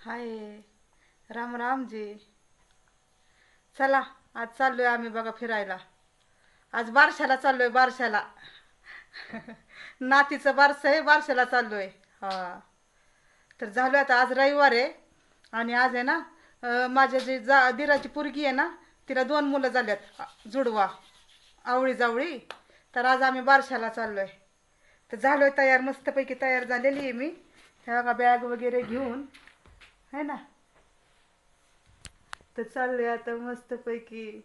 हाय. राम राम जी. चला आज चाललोय आम्ही बघा फिरायला. आज बारशाला चाललोय बारशाला. नातीचं बारसं आहे बारशाला चाललोय. हा. तर झालं आता आज रविवार आहे. आणि आज आहे ना माझ्या जी जा दिराची पोरगी आहे ना तिला दोन मुलं झाल्यात जुडवा आवळी जावळी. तर आज आम्ही बारशाला चाललोय. तर झालोय तयार मस्तपैकी तयार झालेली आहे मी. ह्या बघा बॅग वगैरे घेऊन. है ना? तर चाललोय आता मस्तपैकी.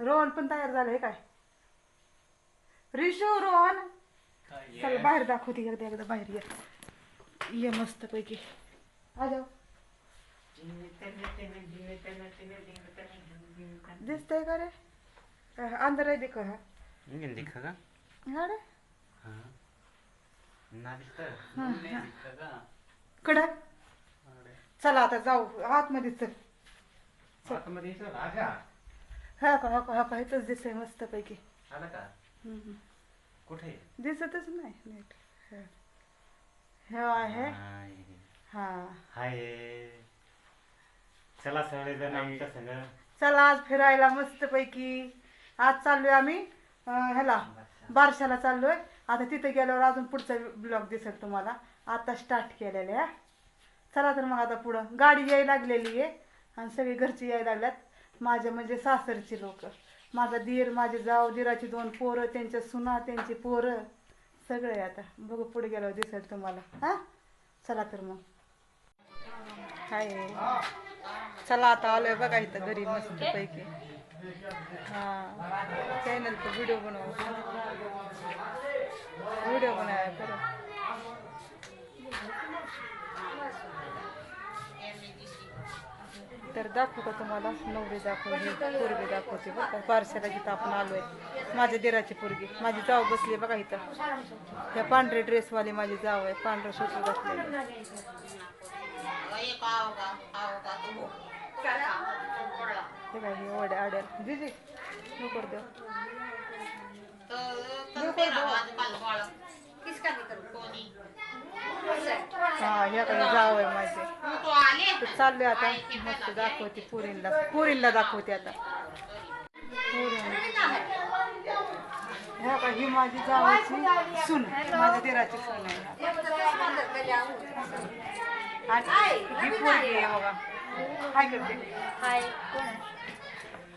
रोहन पण तयार झालंय काय? रिशू रोहन. चल बाहेर दाखवते एकदा एकदा बाहेर ये. ये मस्तपैकी. आ जाऊ. दिसतंय का रे? अंधार आहे देखो हा. का? हा रे. हाँ. ना दिखता. हाँ, नहीं हाँ. दिखता का? कडं चला आता जाऊ. आतमध्ये चल. आतमध्ये चल. आजा हा का हा का हा का? इथंच दिसतंय मस्तपैकी. आला का? हम्म. कुठे? दिसतच नाही. नीट. हा. हे आहे. हाय. हा. हाय. चला सगळेजण आमच्या संग. चला आज फिरायला मस्तपैकी. आज चाललोय आम्ही अं, ह्याला बारशाला चाललोय. आता तिथे गेल्यावर अजून पुढचा ब्लॉग दिसेल तुम्हाला. आता स्टार्ट केलेले आहे. चला तर मग आता पुढं. गाडी यायला लागलेली आहे. आणि सगळी घरची यायला लागल्यात. माझ्या म्हणजे सासरची लोक. माझा दीर माझे जाव दिराची दोन पोरं त्यांच्या सुना त्यांची पोरं. सगळे आता. बघू पुढे गेल्यावर दिसेल तुम्हाला. हा? चला तर मग. हाय. चला आता आलोय बघा इथं घरी मस्त पैकी हा चॅनलचा व्हिडिओ बनव. व्हिडिओ बनाय तर दाखवू का तुम्हाला? नवरी दाखवली पोरगी दाखवते बघा बारशाला जिथं आपण आलोय. माझ्या दिराची पोरगी. माझी जाव बसली बघा इथं. ह्या पांढरे ड्रेसवाली माझी जाव आहे. पांढरं शोटू बसलेली हे काय हे ओढ्या आड्याला जिजी नको देऊ हा ह्या काही जाव आहे माझे. तर चाललोय आता. मस्त दाखवते पुरीला. पुरीला दाखवते आता. पुरीला. ह्या का ही माझी जावाची सून. माझ्या दिराची सून आहे. आणि ही पोरगी आहे बघा. काय करते.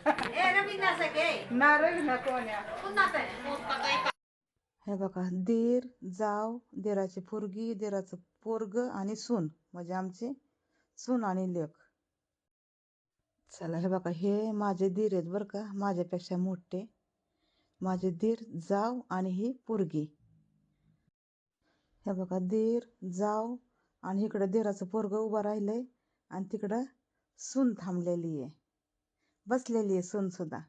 नारळ ना कोण आहे? हे बघा दीर जाव देराची पोरगी दिराचं पोरग आणि सून. म्हणजे आमचे सून आणि लेक चला हे बघा हे माझे दीर आहेत बरं का. माझ्यापेक्षा मोठे. माझे दीर जाव आणि ही पोरगी. हे बघा दीर जाव आणि इकडं देराचं पोरग उभं राहिलं आहे आणि तिकडं सून थांबलेली आहे. बसलेली आहे सूनसुद्धा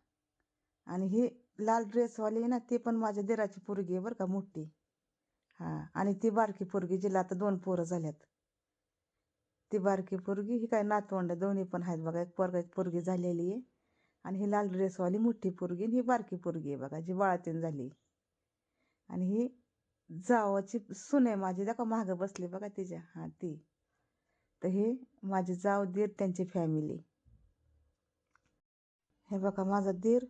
आणि ही लाल ड्रेसवाली आहे ना ती पण माझ्या दिराची पोरगी आहे बरं का मोठी. हां आणि ती बारकी पोरगी जिला आता दोन पोरं झाल्यात. ती बारकी पोरगी ही काय नातवंड दोन्ही पण आहेत बघा एक पोरगा एक पोरगी झालेली आहे. आणि ही लाल ड्रेसवाली मोठी पोरगी आणि ही बारकी पोरगी आहे बघा जी बाळातीन झाली. आणि ही जावाची सून आहे माझी का मागं बसली बघा तिच्या हां ती. तर हे माझी जाव दीर त्यांची फॅमिली हे बघा माझा दीर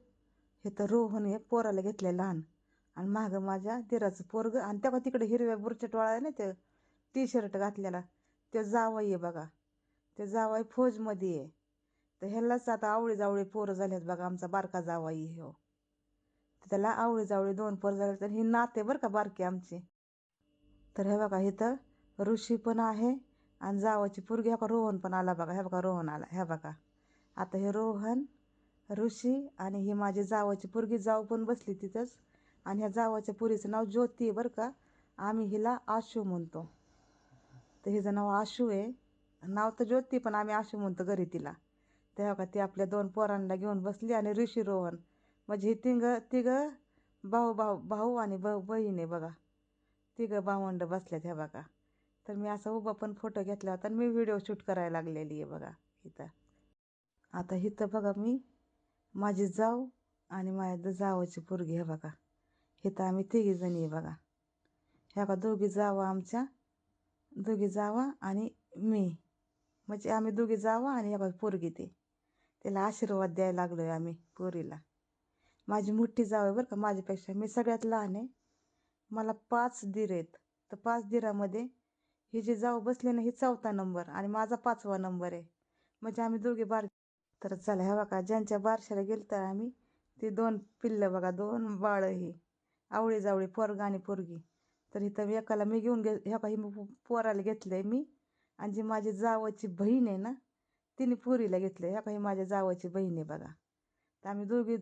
हे तर रोहन हे पोराला घेतले लहान. आणि मागं माझ्या दिराचं पोरग आणि तेव्हा तिकडे हिरव्या बुरच्या टोळा आहे ना ते टी शर्ट घातलेला. ते जावई आहे बघा. ते जावई फौजमध्ये आहे. तर ह्यालाच आता आवळी जावळी पोरं झाल्यात बघा आमचा बारका जावाई हो. तर त्याला आवळी जावळी दोन पोरं झाले तर ही नाते बरं का बारकी आमची. तर हे बघा इथं ऋषी पण आहे आणि जावाची पोरगी ह्या का रोहन पण आला बघा ह्या बघा रोहन आला ह्या बघा. आता हे रोहन ऋषी आणि ही माझी जावाची पोरगी जाव पण बसली तिथंच. आणि ह्या जावाच्या पुरीचं नाव ज्योती आहे बरं का. आम्ही हिला आशू म्हणतो. तर हिचं नाव आशू आहे. नाव तर ज्योती पण आम्ही आशू म्हणतो घरी तिला. तेव्हा का ती आपल्या दोन पोरांना घेऊन बसली आणि ऋषी रोहन. म्हणजे ही तिघ तिघं भाऊ भाऊ भाऊ आणि ब बहीण आहे बघा. तिघं भावंड बसल्यात ह्या बघा. तर मी असा उभा पण फोटो घेतला होता आणि मी व्हिडिओ शूट करायला लागलेली आहे बघा इथं. आता इथं बघा मी. माझी जाव आणि माझ्या जावाची पोरगी हे बघा. हे तर आम्ही तिघी जणी आहे बघा. ह्या का दोघी जावा आमच्या दोघी जावा आणि मी. म्हणजे आम्ही दोघी जावा आणि एका पोरगी ते. त्याला आशीर्वाद द्यायला लागलो आहे आम्ही पोरीला. माझी मोठी जाव आहे बरं का माझ्यापेक्षा. मी सगळ्यात लहान आहे. मला पाच दीर आहेत. तर पाच दिरामध्ये ही जी जाऊ बसली ना ही चौथा नंबर आणि माझा पाचवा नंबर आहे. म्हणजे आम्ही दोघे बार तर चला हे बघा ज्यांच्या बारशाला गेलं तर आम्ही ती दोन पिल्लं बघा दोन बाळं ही आवळी जावळी पोरगा आणि पोरगी. तर इथं एकाला मी घेऊन घे ह्या काही पोराला घेतलं आहे मी आणि जी माझी जावाची बहीण आहे ना तिने पोरीला घेतलं ह्या काही माझ्या जावाची बहीण आहे बघा. तर आम्ही दोघी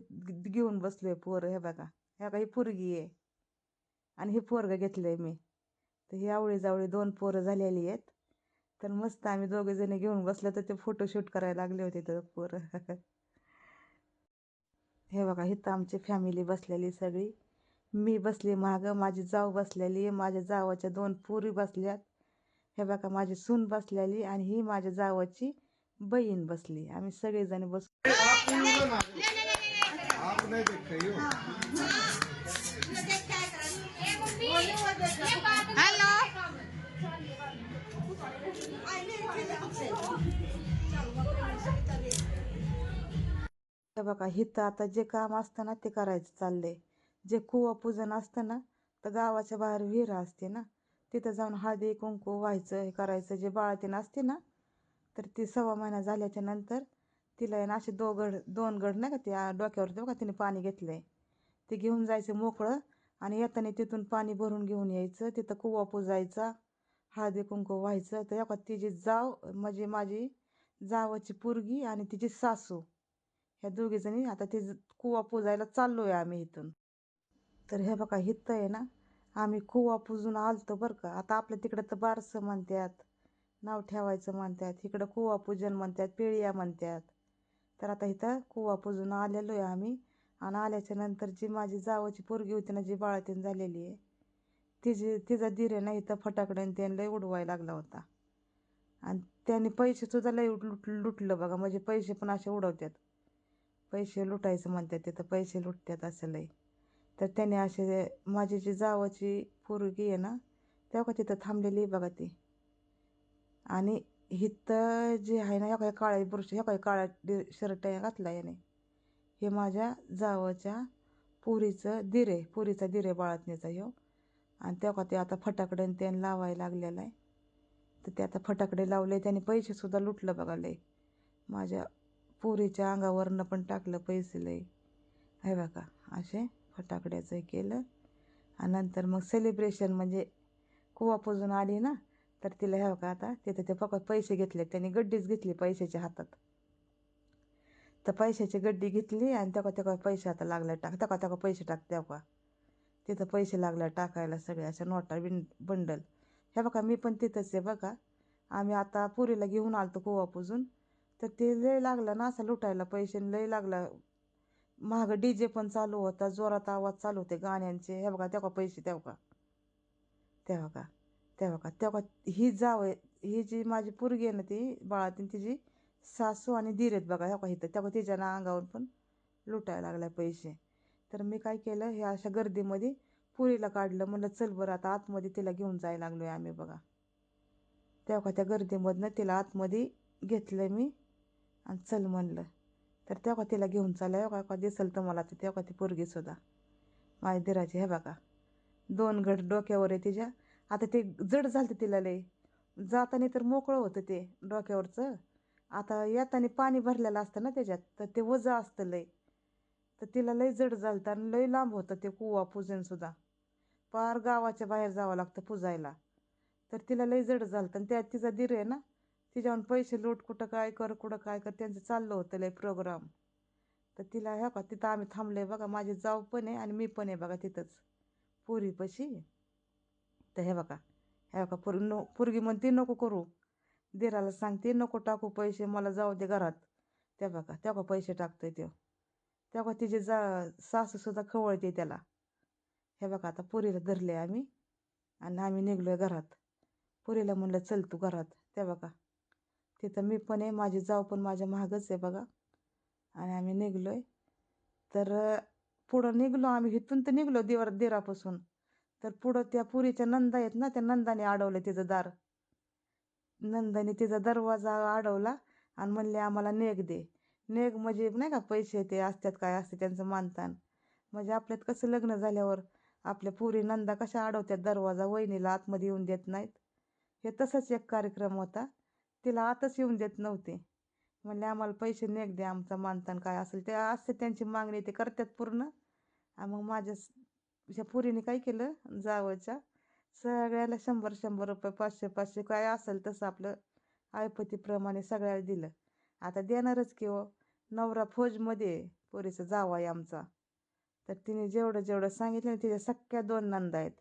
घेऊन बसलो आहे पोरं हे बघा. ह्या काही पोरगी आहे आणि हे पोरगं घेतलं आहे मी. तर ही आवळी जावळी दोन पोरं झालेली आहेत. तर मस्त आम्ही दोघे जणी घेऊन बसलो तर ते फोटोशूट करायला लागले होते तर पोरं. हे बघा इथं आमची फॅमिली बसलेली सगळी. मी बसली मागं माझी जाऊ बसलेली माझ्या जावाच्या दोन पोरी बसल्यात. हे बघा माझी सून बसलेली आणि ही माझ्या जावाची बहीण बसली. आम्ही सगळेजण बस तर बघा हिथं आता जे काम असतं ना ते करायचं चाललंय. जे कुवा पूजन असतं ना तर गावाच्या बाहेर विहीर असते ना. तिथं जाऊन हळदी कुंकू व्हायचं हे करायचं. जे बाळातीन असते ना तर ती सव्वा महिना झाल्याच्यानंतर तिला आहे ना असे दो गड दोन गड नाही का ते डोक्यावरती बघा तिने पाणी घेतलंय. ते घेऊन जायचं मोकळं आणि येताना तिथून पाणी भरून घेऊन यायचं. तिथं कुवा पुजायचा हळदी कुंकू व्हायचं. तर एका तिची जाव म्हणजे माझी जावाची पोरगी आणि तिची सासू. ह्या दोघीजणी आता ते कुवा पुजायला चाललो आहे आम्ही इथून. तर हे बघा हिथं आहे ना आम्ही कुवा पुजून आलतो बरं का. आता आपल्या तिकडं तर बारसं म्हणतात नाव ठेवायचं म्हणतात इकडं कुवा पूजन म्हणतात पिळ्या म्हणतात तर आता इथं कुवा पुजून आलेलो आहे आम्ही. आणि आल्याच्यानंतर जी माझी जावाची पोरगी होती ना जी बाळातीन झालेली आहे तिची तिचा धीरे ना इथं फटाकडे त्याने लय उडवायला लागला होता. आणि त्याने पैसेसुद्धा लय लुट लुटलं बघा. म्हणजे पैसे पण असे उडवतात पैसे लुटायचं म्हणतात तिथं पैसे लुटतात असं लय. तर त्याने असे माझी जी जावाची पोरगी आहे ना तेव्हा तिथं थांबलेली आहे बघा ती. आणि हिथं जे आहे ना ह्या काही काळ्या बुरशी ह्या काही काळ्या डि शर्ट घातला याने. हे माझ्या जावाच्या पुरीचं दिरे पुरीचा दिरे बाळातनीचा ह्यो. आणि तेव्हा ते आता फटाकडे आणि त्याने लावायला लागलेलं आहे. तर ते आता फटाकडे लावले त्याने पैसेसुद्धा लुटलं बघा लय. माझ्या पुरीच्या अंगावरनं पण टाकलं पैसे लई. आहे बघा असे फटाकड्याचं केलं. आणि नंतर मग सेलिब्रेशन म्हणजे कुवा पुजून आली ना तर तिला हे बघा आता तिथे ते फक्त पैसे घेतले त्यांनी गड्डीच घेतली पैशाच्या हातात. तर पैशाची गड्डी घेतली आणि त्या त्या पैसे आता लागला टाक त्या त्या पैसे टाक त्या तिथं पैसे लागला टाकायला सगळे अशा नोटा बिन बंडल हे बघा मी पण तिथंच आहे बघा. आम्ही आता पुरीला घेऊन आलतो कुवा पुजून. तर ते लय लागला ना असं लुटायला पैसे लय लागला. महाग डी जे पण चालू होता जोरात आवाज चालू होते गाण्यांचे. हे बघा तेव्हा पैसे तेव्हा का? तेव्हा का? तेव्हा का? तेव्हा ही जाव आहे ही जी माझी पोरगी आहे ना ती बाळातीन तिची सासू आणि दीर आहेत बघा ह्या इथं? तेव्हा तिच्या ना अंगावर पण लुटायला लागलाय पैसे. तर मी काय केलं हे अशा गर्दीमध्ये पुरीला काढलं. म्हणलं चल बरं आता आतमध्ये तिला घेऊन जायला लागलो आहे आम्ही बघा. तेव्हा त्या गर्दीमधनं तिला आतमध्ये घेतलं मी. आणि चल म्हणलं. तर तेव्हा तिला घेऊन चाललं. का का दिसेल तर मला तर तेव्हा ती पोरगीसुद्धा माझ्या दिराची हे बघा. दोन गट डोक्यावर आहे तिच्या. आता ते जड झालं तिला लय. जाताना तर मोकळं होतं ते डोक्यावरचं. आता येताना पाणी भरलेलं असतं ना त्याच्यात तर ते वजं असतं लय. तर तिला लय जड झालं आणि लय लांब होतं ते कुवा पूजनसुद्धा पार गावाच्या बाहेर जावं लागतं पुजायला. तर तिला लय जड झालं आणि त्यात तिचा दीर आहे ना तिच्याहून पैसे लूट कुठं काय कर कुठं काय कर त्यांचं चाललं होतं लय प्रोग्राम तर तिला ह्या का तिथं आम्ही थांबलोय बघा माझी जाऊ पण आहे आणि मी पण आहे बघा तिथंच. पुरीपाशी. तर हे बघा हे बघा पुर नो पोरगी म्हणते नको करू. दिराला सांगते नको टाकू पैसे मला जाऊ दे घरात. त्या बघा तेव्हा पैसे टाकतोय आहे तेव्हा तिचे जा सासूसुद्धा खवळते त्याला. हे बघा आता पुरीला धरले आम्ही आणि आम्ही निघलोय घरात. पुरीला म्हणलं चल तू घरात. त्या बघा तिथं मी पण आहे माझी जाऊ पण माझ्या मागच आहे बघा. आणि आम्ही निघलो आहे तर पुढं निघलो आम्ही इथून तर निघलो दिवर दिरापासून. तर पुढं त्या पुरीच्या नंदा आहेत ना त्या नंदाने अडवलं तिचं दार. नंदाने तिचा दरवाजा अडवला आणि म्हणले आम्हाला नेग दे. नेग म्हणजे नाही का पैसे ते असतात काय असते त्यांचं मानतान. म्हणजे आपल्यात कसं लग्न झाल्यावर आपल्या पुरी नंदा कशा अडवत्यात दरवाजा वहिनीला आतमध्ये येऊन देत नाहीत. हे तसंच एक कार्यक्रम होता. तिला आतच येऊन देत नव्हते. म्हणले आम्हाला पैसे नेक द्या आमचा मानतान काय असेल? ते असते त्यांची मागणी ते करतात पूर्ण. मग माझ्या ह्या पुरीने काय केलं? जावच्या सगळ्याला शंभर शंभर रुपये पाचशे पाचशे काय असेल तसं आपलं ऐपतीप्रमाणे सगळ्याला दिलं. आता देणारच की हो नवरा फौजमध्ये आहे, पोरीचा जावा आहे आमचा. तर तिने जेवढं जेवढं सांगितलं तिच्या सख्या दोन नंदा आहेत.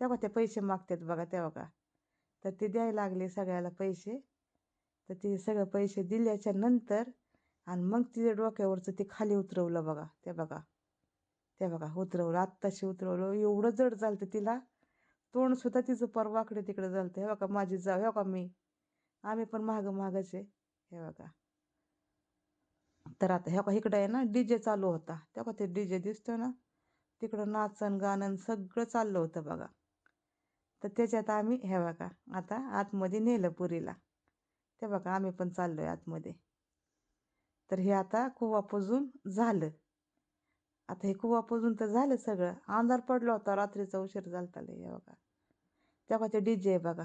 तेव्हा ते पैसे मागतात बघा तेव्हा का? तर ते द्यायला लागले सगळ्याला पैसे. तर ते सगळे पैसे दिल्याच्या नंतर आणि मग तिच्या डोक्यावरचं ते खाली उतरवलं बघा ते बघा ते बघा उतरवलं. आत्ताशी उतरवलं. एवढं जड चालतं तिला. तोंडसुद्धा तिचं परवाकडे तिकडे चालतं हे बघा माझी जाव हे बघा मी. आम्ही पण मागं मागच आहे. हे बघा. तर आता ह्या इकडं आहे ना डी जे चालू होता. तेव्हा ते डी जे दिसतो ना. तिकडं नाचन गाणं सगळं चाललं होतं बघा. तर त्याच्यात आम्ही हे बघा आता आतमध्ये नेलं पुरीला. ते बघा आम्ही पण चाललो आहे आतमध्ये. तर हे आता कुवा पुजून झालं. आता हे कुवा पुजून तर झालं सगळं. अंधार पडला होता रात्रीचा उशीर झालता लय हे बघा. तेव्हा ते डी जे आहे बघा.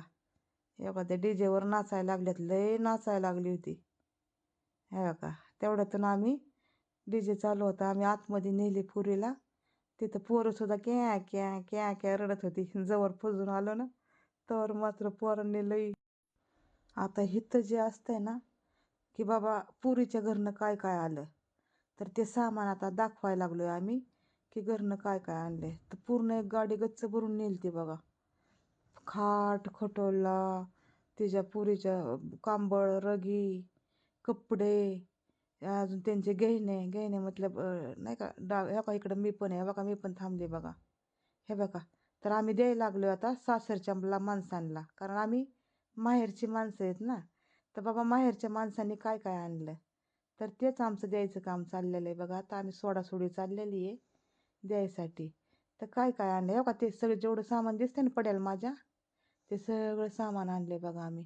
हे बघा ते डी जेवर नाचायला लागल्यात लय नाचायला लागली होती. हे बघा तेवढ्यातून आम्ही डी जे चालू होता. आम्ही आतमध्ये नेली पुरीला. तिथं पोरंसुद्धा क्या क्या क्या क्या रडत होती. जवळ पुजून आलो ना तर मात्र पोरांनी लई आता इथं जे असतंय ना की बाबा पुरीच्या घरनं काय काय आलं? तर ते सामान आता दाखवायला लागलोय आम्ही की घरनं काय काय आणले? तर पूर्ण एक गाडी गच्च भरून नेलती बघा. खाट खटोला तिच्या पुरीच्या कांबळ रगी कपडे अजून त्यांचे गहिणे गहिणे मतलब नाही का डा ह्या का इकडं मी पण आहे बघा मी पण थांबले बघा. हे बघा. तर आम्ही द्यायला लागलो आता सासरच्या माणसांना कारण आम्ही माहेरची माणसं आहेत ना तर बाबा माहेरच्या माणसांनी काय काय आणलं? तर तेच आमचं द्यायचं काम चाललेलं आहे बघा. आता आम्ही सोडासोडी चाललेली आहे द्यायसाठी. तर काय काय आणलं हे हो का? ते सगळं जेवढं सामान दिसतं ना पडेल माझ्या ते सगळं सामान आणलं आहे बघा आम्ही.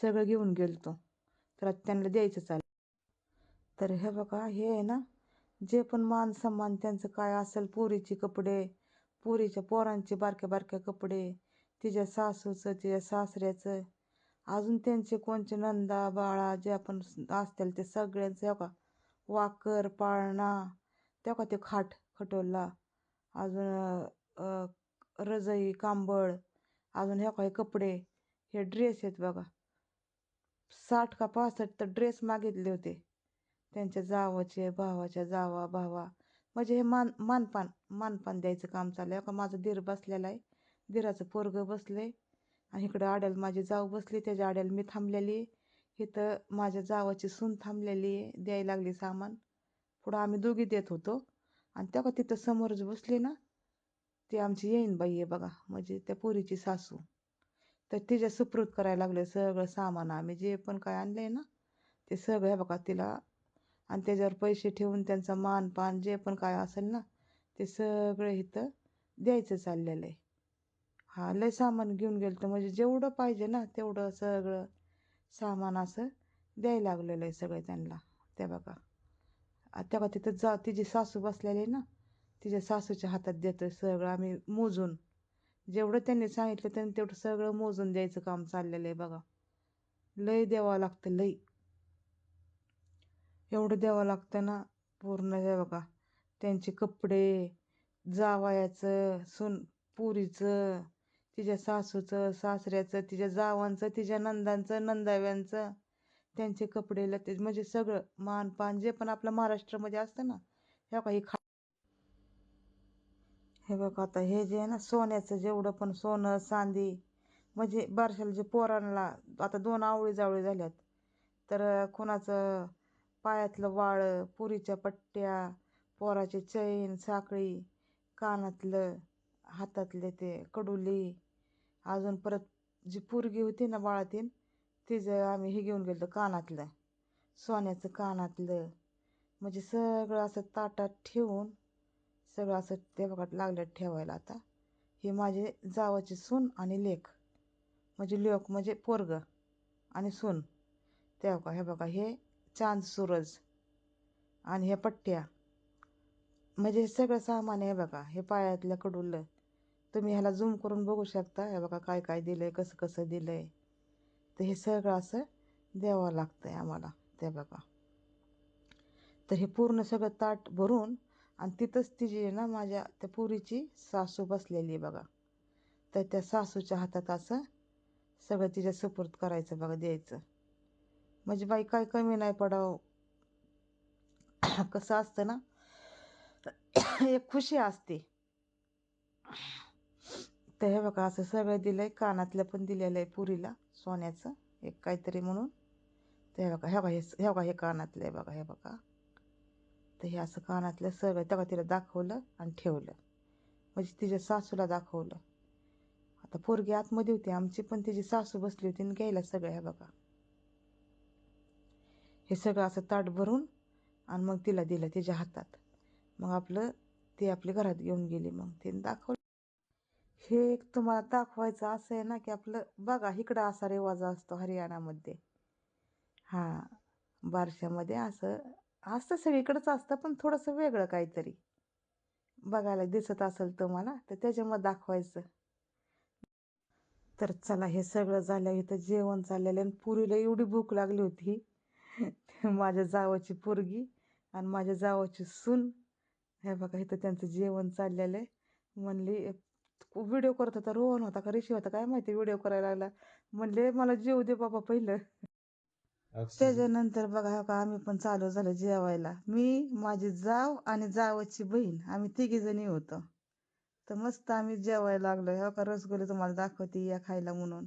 सगळं घेऊन गेलतो. तर आता त्यांना द्यायचं चाललं तर हे बघा हे आहे ना जे पण मान सन्मान त्यांचं काय असेल पोरीचे कपडे पोरीच्या पोरांचे बारक्या बारक्या कपडे तिच्या सासूचं तिच्या सासऱ्याचं. अजून त्यांचे कोणचे नंदा बाळा जे आपण असतील ते सगळ्यांचं हे का वाकर पाळणा त्या का ते खाट खटोला अजून रजई कांबळ अजून हे काही कपडे हे ड्रेस आहेत बघा. साठ का पासष्ट तर ड्रेस मागितले होते. त्यांच्या जावाचे भावाच्या जावा भावा. म्हणजे हे मान मानपान मानपान द्यायचं काम चाललं आहे का माझं दीर बसलेला आहे. दिराचं पोरगं बसले आणि इकडं आड्याला माझी जाव बसली त्याच्या आड्याला मी थांबलेली. आहे इथं माझ्या जावाची सून थांबलेली आहे द्यायला लागली सामान. पुढं आम्ही दोघी देत होतो. आणि तेव्हा तिथं समोरच बसली ना ती आमची येईन बाई आहे बघा म्हणजे त्या पोरीची सासू. तर तिच्या सुप्रूत करायला लागले सगळं सामान आम्ही जे पण काय आणलंय ना ते सगळं हे बघा तिला. आणि त्याच्यावर पैसे ठेवून त्यांचा मान पान जे पण काय असेल ना ते सगळं इथं द्यायचं चाललेलं आहे. हा लय सामान घेऊन गेलं तर म्हणजे जेवढं पाहिजे ना तेवढं सगळं सामान असं द्यायला लागलेलं आहे सगळं त्यांना. त्या बघा. त्या तेव्हा तिथं जा तिची सासू बसलेली आहे ना तिच्या सासूच्या हातात देतोय सगळं आम्ही मोजून. जेवढं त्यांनी सांगितलं त्यांनी तेवढं सगळं मोजून द्यायचं काम चाललेलं आहे बघा. लय द्यावं लागतं लय. एवढं द्यावं लागतं ना पूर्ण हे बघा. त्यांचे कपडे जावयाचं सून पुरीचं तिच्या सासूचं सासऱ्याचं तिच्या जावांचं तिच्या नंदांचं नंदाव्यांचं त्यांचे कपडे लते म्हणजे सगळं मान पान जे पण आपलं महाराष्ट्रामध्ये असतं ना ह्या काही खा हे बघ आता हे जे आहे ना सोन्याचं जेवढं पण सोनं चांदी म्हणजे बारशाला जे पोरांना आता दोन आवळी जावळी झाल्यात तर कोणाचं पायातलं वाळं पुरीच्या पट्ट्या पोराचे चैन साखळी कानातलं हातातले ते कडुली अजून परत जी पोरगी होती ना बाळातीन तिचं आम्ही हे घेऊन गेलो कानातलं. सोन्याचं कानातलं. म्हणजे सगळं असं ताटात ठेवून सगळं असं ते बघा लागलं ठेवायला आता. हे माझे जावाची सून आणि लेख. म्हणजे लेक म्हणजे पोरग आणि सून. त्या हे बघा हे चांद सूरज आणि ह्या पट्ट्या. म्हणजे हे सगळं सामान आहे बघा हे पायातलं कडुलं तुम्ही ह्याला झूम करून बघू शकता. हे बघा काय काय दिलं आहे कसं कसं दिलं आहे तर हे सगळं असं द्यावं लागतं आहे आम्हाला. ते बघा. तर हे पूर्ण सगळं ताट भरून आणि तिथंच तिची आहे ना माझ्या त्या पुरीची सासू बसलेली आहे बघा. तर त्या सासूच्या हातात असं सगळं तिच्या सुपूर्द करायचं बघा द्यायचं. म्हणजे बाई काय कमी नाही पडावं. कसं असतं ना एक खुशी असते. तर हे बघा असं सगळं दिलं आहे कानातलं पण दिलेलं आहे पुरीला सोन्याचं एक काहीतरी म्हणून. तर हे बघा हे बघा हे हे बघा हे कानातलं आहे बघा हे बघा. तर हे असं कानातलं सगळं तेव्हा तिला दाखवलं आणि ठेवलं. म्हणजे तिच्या सासूला दाखवलं. आता पोरगी आतमध्ये होती आमची पण तिची सासू बसली होती आणि घ्यायला सगळं हे बघा. हे सगळं असं ताट भरून आणि मग तिला दिलं तिच्या हातात. मग आपलं ती आपल्या घरात घेऊन गेली मग. तिने दाखवलं. हे एक तुम्हाला दाखवायचं असं आहे ना की आपलं बघा इकडं असा रिवाजा असतो हरियाणामध्ये. हां बारशामध्ये असं असतं सगळीकडंच असतं पण थोडंसं वेगळं काहीतरी. बघायला दिसत असेल तुम्हाला तर त्याच्यामध्ये दाखवायचं. तर चला हे सगळं झालं इथं जेवण चाललेलं आणि पुरीला एवढी भूक लागली होती. माझ्या जावाची पोरगी आणि माझ्या जावाची सून. हे बघा इथं त्यांचं जेवण चाललेलं आहे. म्हणली व्हिडिओ करत होता रोहन होता का ऋषी होता काय माहिती व्हिडिओ करायला लागला. म्हणले मला जेव दे बाबा पहिलं. त्याच्यानंतर बघा हो का आम्ही पण चालू झालं जेवायला. मी माझी जाव आणि जावची बहीण आम्ही तिघी जणी होतो. तर मस्त आम्ही जेवायला लागलो हो का रसगुल्ले तुम्हाला दाखवते या खायला म्हणून.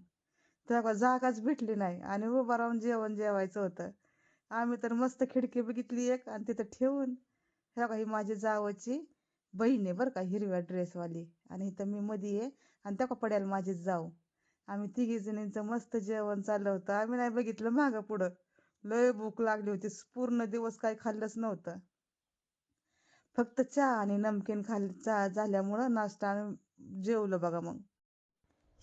तेव्हा जागाच भेटली नाही आणि उभं राहून जेवण जेवायचं होतं. आम्ही तर मस्त खिडकी बघितली एक आणि तिथं ठेवून. हे का ही माझी जावची बहीण आहे बरं का हिरव्या ड्रेसवाली आणि इथं मी मध्ये आहे आणि त्या पड्याला माझीच जाऊ. आम्ही तिघी जणींचं मस्त जेवण चाललं होतं. आम्ही नाही बघितलं मागं पुढं. लय भूक लागली होती. पूर्ण दिवस काही खाल्लंच नव्हतं. फक्त चहा आणि नमकीन खाल्ली चहा झाल्यामुळं नाश्ता आणि जेवलं बघा मग.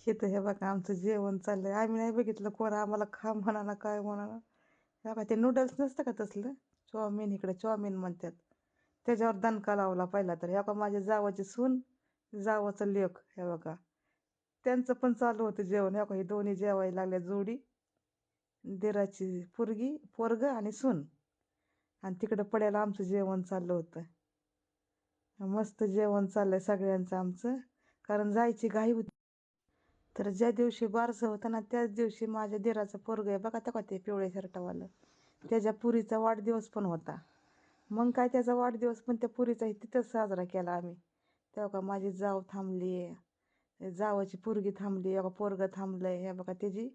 हे तर हे बघा आमचं जेवण चाललंय. आम्ही नाही बघितलं कोण आम्हाला खा म्हणा ना काय म्हणा ना ते नूडल्स नसतं का तसलं? चाऊमिन इकडे चाऊमिन म्हणतात. त्याच्यावर दणका लावला पहिला तर. ह्या का माझ्या जावाची सून जावाचं लेख हे बघा. त्यांचं पण चालू होतं जेवण. ह्या का हे दोन्ही जेवायला लागल्या जोडी. देराची पोरगी पोरग आणि सून. आणि तिकडं पड्याला आमचं जेवण चाललं होतं. मस्त जेवण चाललंय सगळ्यांचं आमचं. कारण जायची घाई होती. तर ज्या दिवशी बारसं होतं ना त्याच दिवशी माझ्या देराचं पोरग आहे बघा तका ते पिवळे शर्टावालं. त्याच्या पुरीचा वाढदिवस पण होता. मग काय त्याचा वाढदिवस पण त्या पुरीचा तिथंच साजरा केला आम्ही. तेव्हा का माझी जाव थांबली आहे जावाची पोरगी थांबली बघा पोरगं थांबलं आहे हे बघा त्याची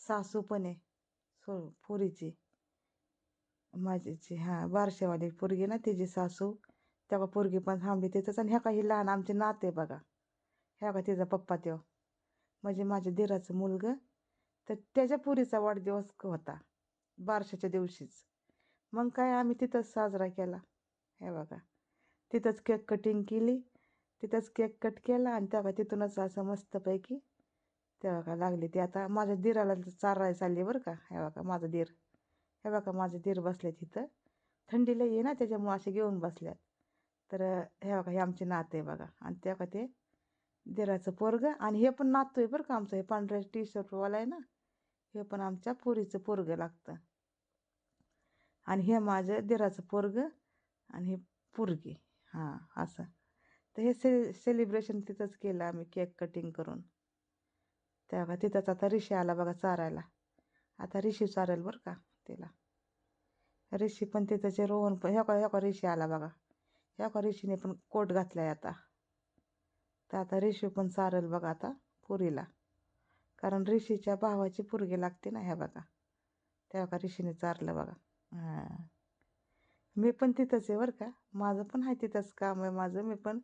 सासू पण आहे सो पुरीची. माझीची हां बारशेवाली पोरगी ना तिची सासू. तेव्हा पोरगी पण थांबली तिथंच आणि ह्या काही लहान आमचे नाते बघा. ह्या का तिचा पप्पा तेव्हा म्हणजे माझ्या दिराचं मुलगं. तर त्याच्या पुरीचा वाढदिवस होता बारशाच्या दिवशीच. मग काय आम्ही तिथंच साजरा केला. हे बघा. तिथंच केक कटिंग केली. तिथंच केक कट केला आणि तेव्हा तिथूनच असं मस्तपैकी तेव्हा का लागली ती. आता माझ्या दिराला चारायला चालली बरं का. हे बघा माझं दीर. हे बघा माझे दीर बसले तिथं थंडीला ये ना त्याच्यामुळं असे घेऊन बसल्यात. तर हे बघा हे आमचे नाते आहे बघा. आणि तेव्हा ते दिराचं पोरगं. आणि हे पण नातू आहे बरं का आमचं. हे पांढऱ्या टी शर्टवाला आहे ना. हे पण आमच्या पुरीचं पोरगं लागतं. आणि हे माझं दिराचं पोरगं आणि हे पोरगी. हां असं. तर हे से सेलिब्रेशन तिथंच केलं आम्ही केक कटिंग करून. तेव्हा तिथंच आता ऋषी आला बघा चारायला. आता ऋषी चारेल बरं का तिला. ऋषी पण तिथंचे रोहन पण ह्या का ह्या का ऋषी आला बघा. ह्या का ऋषीने पण कोट घातलाय आता. तर आता ऋषी पण चारेल बघा आता पुरीला. कारण ऋषीच्या भावाची पुरगी लागते ना ह्या बघा. तेव्हा का ऋषीने चारलं बघा. हां. मी पण तिथंच आहे बरं का. माझं पण आहे तिथंच काम आहे. माझं मी पण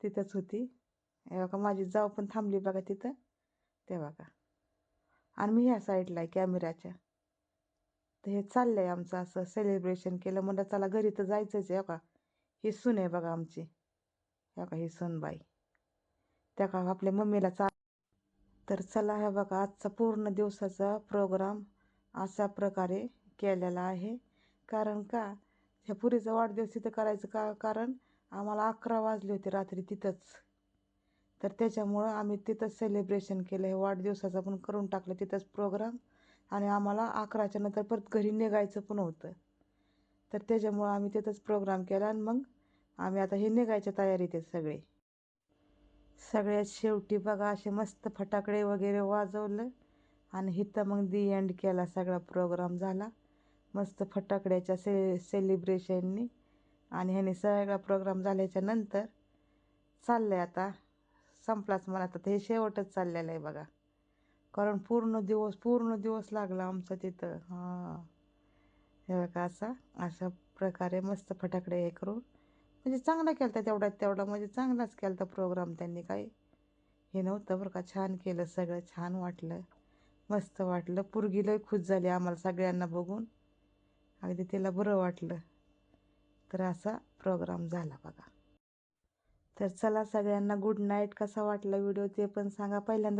तिथंच होती. हे बघा माझी जाव पण थांबली बघा तिथं. ते बघा. आणि मी ह्या साईडला आहे कॅमेऱ्याच्या तर हे चाललं आहे आमचं असं सेलिब्रेशन केलं. म्हणलं चला घरी तर जायचंच आहे हो का. ही सून आहे बघा आमची. ह्या का ही सूनबाई त्या का आपल्या मम्मीला चाल तर चला हे बघा आजचा पूर्ण दिवसाचा प्रोग्राम अशा प्रकारे केलेला आहे. कारण का? ह्या पुरीचा वाढदिवस तिथं करायचं का? कारण आम्हाला अकरा वाजले होते रात्री तिथंच. तर त्याच्यामुळं आम्ही तिथंच सेलिब्रेशन केलं. हे वाढदिवसाचं पण करून टाकलं. तिथंच प्रोग्राम आणि आम्हाला अकराच्या नंतर परत घरी निघायचं पण होतं. तर त्याच्यामुळं आम्ही तिथंच प्रोग्राम केला आणि मग आम्ही आता हे निघायच्या तयारीत आहेत सगळे. सगळ्यात शेवटी बघा असे मस्त फटाकडे वगैरे वाजवलं. आणि इथं मग दी एंड केला. सगळा प्रोग्राम झाला. मस्त फटाकड्याच्या से सेलिब्रेशननी आणि ह्याने सगळा प्रोग्राम झाल्याच्यानंतर चाललं आहे आता. संपलाच मला आता. हे शेवटच चाललेलं आहे बघा. कारण पूर्ण दिवस पूर्ण दिवस लागला आमचा तिथं. हां. हे बघा असा अशा प्रकारे मस्त फटाकडे हे करून. म्हणजे चांगला केला होता तेवढ्यात तेवढा. म्हणजे चांगलाच केला होता प्रोग्राम त्यांनी काही. हे नव्हतं बरं का. छान केलं सगळं. छान वाटलं. मस्त वाटलं. पोरगी लय खुश झाली आम्हाला सगळ्यांना बघून. अगदी तिला बरं वाटलं. तर असा प्रोग्राम झाला बघा. तर चला सगळ्यांना गुड नाईट कसा वाटला व्हिडिओ ते पण सांगा. पहिल्यांदा